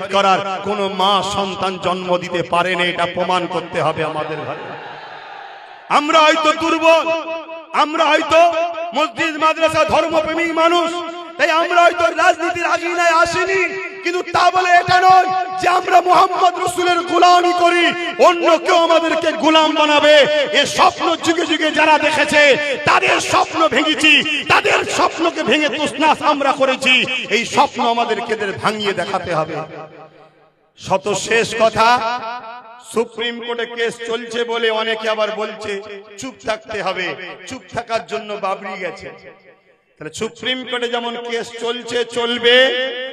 খরিদ করার কোনো মা সন্তান জন্ম দিতে পারে না এটা প্রমাণ করতে হবে আমাদের ঘরে। আমরা হয়তো দুর্বল, আমরা হয়তো মসজিদ, মাদ্রাসা ধর্মপ্রেমিক মানুষ, তাই আমরা হয়তো রাজনীতির আগিনায় আসিনি। কিন্তু তা বলে এটা নয় যে আমরা মোহাম্মদ রসুলের গোলামি করি, অন্য কেউ আমাদেরকে গোলাম বানাবে। এ স্বপ্ন যুগে যুগে যারা দেখেছে, তাদের স্বপ্ন ভেঙেছি, তাদের স্বপ্নকে ভেঙে তুসনাস আমরা করেছি। এই স্বপ্ন আমাদেরকে ভাঙিয়ে দেখাতে হবে। শত শেষ কথা, সুপ্রিম কোর্টে কেস চলছে বলে অনেকে আবার বলছে, চুপ থাকতে হবে, চুপ থাকার জন্য বাবরি গেছে। তাহলে সুপ্রিম কোর্টে যেমন কেস চলছে, চলবে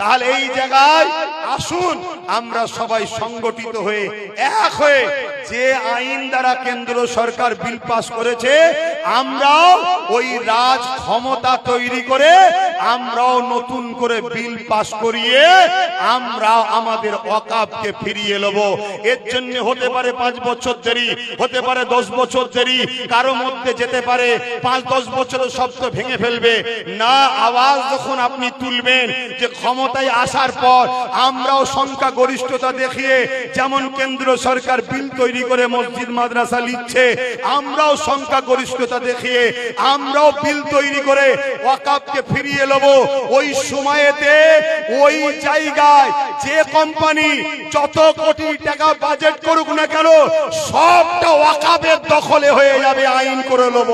তাহলে এই জায়গায় আসুন, আমরা সবাই সংগঠিত হয়ে এক হয়ে যে আইন দ্বারা কেন্দ্র সরকার বিল পাস করেছে, আমরাও ওই রাজ ক্ষমতা তৈরি করে আমরাও নতুন করে বিল পাস করিয়ে আমরাও আমাদের অকাপকে ফিরিয়ে নেব। এর জন্য হতে পারে পাঁচ বছর দেরি, হতে পারে দশ বছর দেরি, কারও মধ্যে যেতে পারে পাঁচ দশ বছরের শব্দ ভেঙে ফেলবে। না, আওয়াজ যখন আপনি তুলবেন যে ক্ষমতায় আসার পর আমরাও সংখ্যা গরিষ্ঠতা দেখিয়ে যেমন কেন্দ্র সরকার বিল তৈরি করে মসজিদ, মাদ্রাসা লিখছে, আমরাও সংখ্যা গরিষ্ঠতা দেখিয়ে আমরাও বিল তৈরি করে ওয়াকাবকে ফিরিয়ে নেব। ওই সময়েতে, ওই জায়গায় যে কোম্পানি যত কোটি টাকা বাজেট করুক না কেন, সবটা ওয়াকাবের দখলে হয়ে যাবে, আইন করে নেব।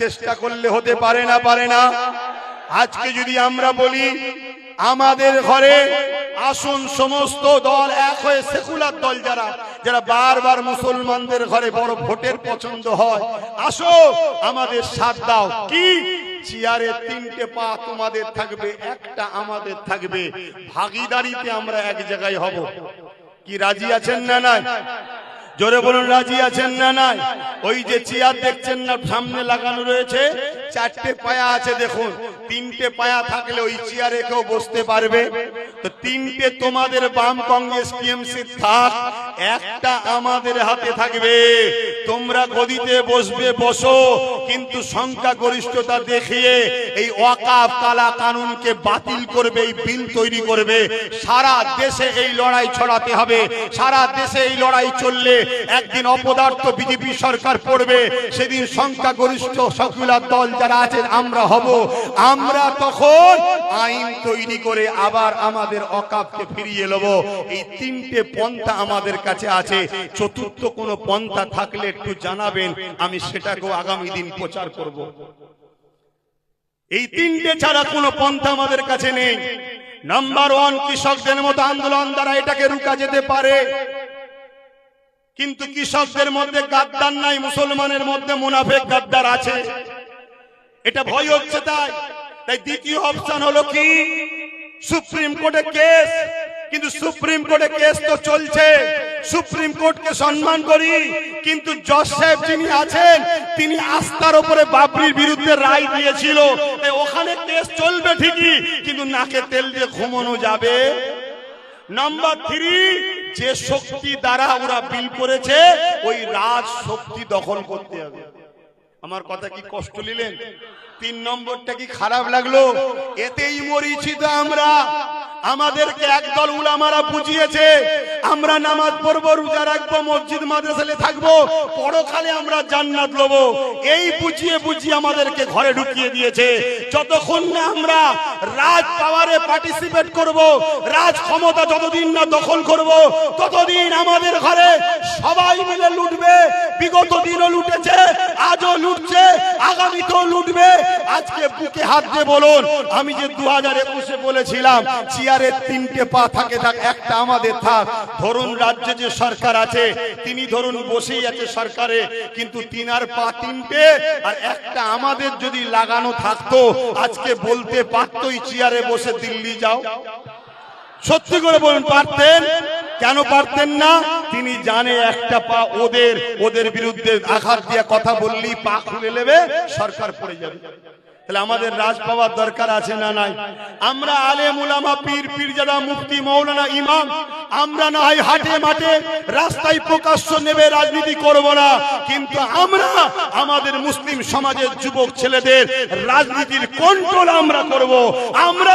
চেষ্টা করলে হতে পারে না পারে না। আজকে যদি আমরা বলি, আমাদের ঘরে আসুন সমস্ত দল এক হয়ে সেকুলার দল যারা যারা বারবার মুসলমানদের ঘরে বড় ভোটের পছন্দ হয়, আসো, আমাদের সাথ দাও। কি? চেয়ারে তিনটে পা তোমাদের থাকবে, একটা আমাদের থাকবে। ভাগিদারিতে আমরা এক জায়গায় হব। কি রাজি আছেন না নাই? জোরে বলুন, রাজি আছেন না নাই? ওই যে চেয়ার দেখছেন না, সামনে লাগানো রয়েছে, চারটে পায়া আছে দেখুন। তিনটে পায়া থাকলে ওই চেয়ারে কেউ বসতে পারবে। তো তিনটে তোমাদের বাম কংগ্রেস টিএমসি থাক, একটা আমাদের হাতে থাকবে। তোমরা গদিতে বসবে, বসো। কিন্তু সংখ্যা গরিষ্ঠতা দেখিয়ে এই ওয়াকাফ কালা কানুনকে বাতিল করবে, এই বিল তৈরি করবে। সারা দেশে এই লড়াই ছড়াতে হবে। সারা দেশে এই লড়াই চললে একদিন অপদার্থ বিজেপি সরকার পড়বে। সেদিন সংখ্যা গরিষ্ঠ সকুলার দল যারা আছেন, আমরা হব। আমরা তখন আইন তৈরি করে আবার আমাদের অকাপকে ফিরিয়ে নেব এই তিনটে পন্থা আমাদের কাছে আছে। চতুর্থ কোনো পন্থা থাকলে একটু জানাবেন, আমি সেটাকেও আগামী দিন প্রচার করব। এই তিনটে ছাড়া কোনো পন্থা আমাদের কাছে নেই। নাম্বার ওয়ান কৃষকদের মতো আন্দোলন দ্বারা এটাকে রুকা যেতে পারে। কিন্তু কৃষকদের মধ্যে গাদ্দার নাই, মুসলমানের মধ্যে মুনাফেক গাদ্দার আছে। এটা ভয় হচ্ছে তাই। তাই দ্বিতীয় অপশন হলো কি? সুপ্রিম কোর্টে কেস কিন্তু সুপ্রিম কোর্টে কেস তো চলছে। সুপ্রিম কোর্টকে সম্মান করি। কিন্তু জজ সাহেব যিনি আছেন, তিনি আস্থার উপরে বাবরির বিরুদ্ধে রায় দিয়েছিল। ওখানে কেস চলবে ঠিকই, কিন্তু নাকে তেল দিয়ে ঘুমানো যাবে। নাম্বার থ্রি যে শক্তি দ্বারা ওরা বিল করেছে, ওই রাজ শক্তি দখল করতে হবে। আমার কথা কি কষ্ট নিলেন? তিন নম্বরটা কি খারাপ লাগল? এতেই মরিছি তো আমরা। আমাদেরকে একদল উলামারা বুঝিয়েছে, আমরা নামাজ পড়ব, রোজা রাখব, মসজিদ, মাদ্রাসালে থাকব, পরকালে আমরা জান্নাত লব। এই বুঝিয়ে বুঝিয়ে আমাদেরকে ঘরে ঢুকিয়ে দিয়েছে। যতক্ষণ না আমরা রাজ পাওয়ারে পার্টিসিপেট করব। রাজ ক্ষমতা যতদিন না দখল করব, ততদিন আমাদের ঘরে সবাই মিলে লুটবে। বিগত দিনও লুটেছে, আজও লুটছে, আগামীতেও লুটবে। আজকে বুকে হাত দিয়ে বলুন, আমি যে দু হাজার একুশে বলেছিলাম চেয়ারের তিনটে পা থাকে থাক একটা আমাদের থাক। ধরুন রাজ্যে যে সরকার আছে, তিনি ধরুন বসেই আছে সরকারে, কিন্তু তিনার পা তিনটে, আর একটা আমাদের যদি লাগানো থাকতো, আজকে বলতে পারতোই চেয়ারে বসে দিল্লি যাও। সত্যি করে বলুন, পারতেন? কেন পারতেন না? তিনি জানে একটা পা ওদের ওদের বিরুদ্ধে আঘাত দিয়ে কথা বললি পা খুলে নেবে, সরকার পড়ে যাবে। তাহলে আমাদের রাজ পাওয়ার দরকার আছে না নাই? আমরা আলে মুলামা পীর, পীরজাদা, মুফতি, মৌলানা, ইমাম, আমরা না হয় হাটে মাঠে রাস্তায় প্রকাশ্য নেবে, রাজনীতি করব না। কিন্তু আমরা, আমাদের মুসলিম সমাজের যুবক ছেলেদের রাজনীতির কন্ট্রোল আমরা করব। আমরা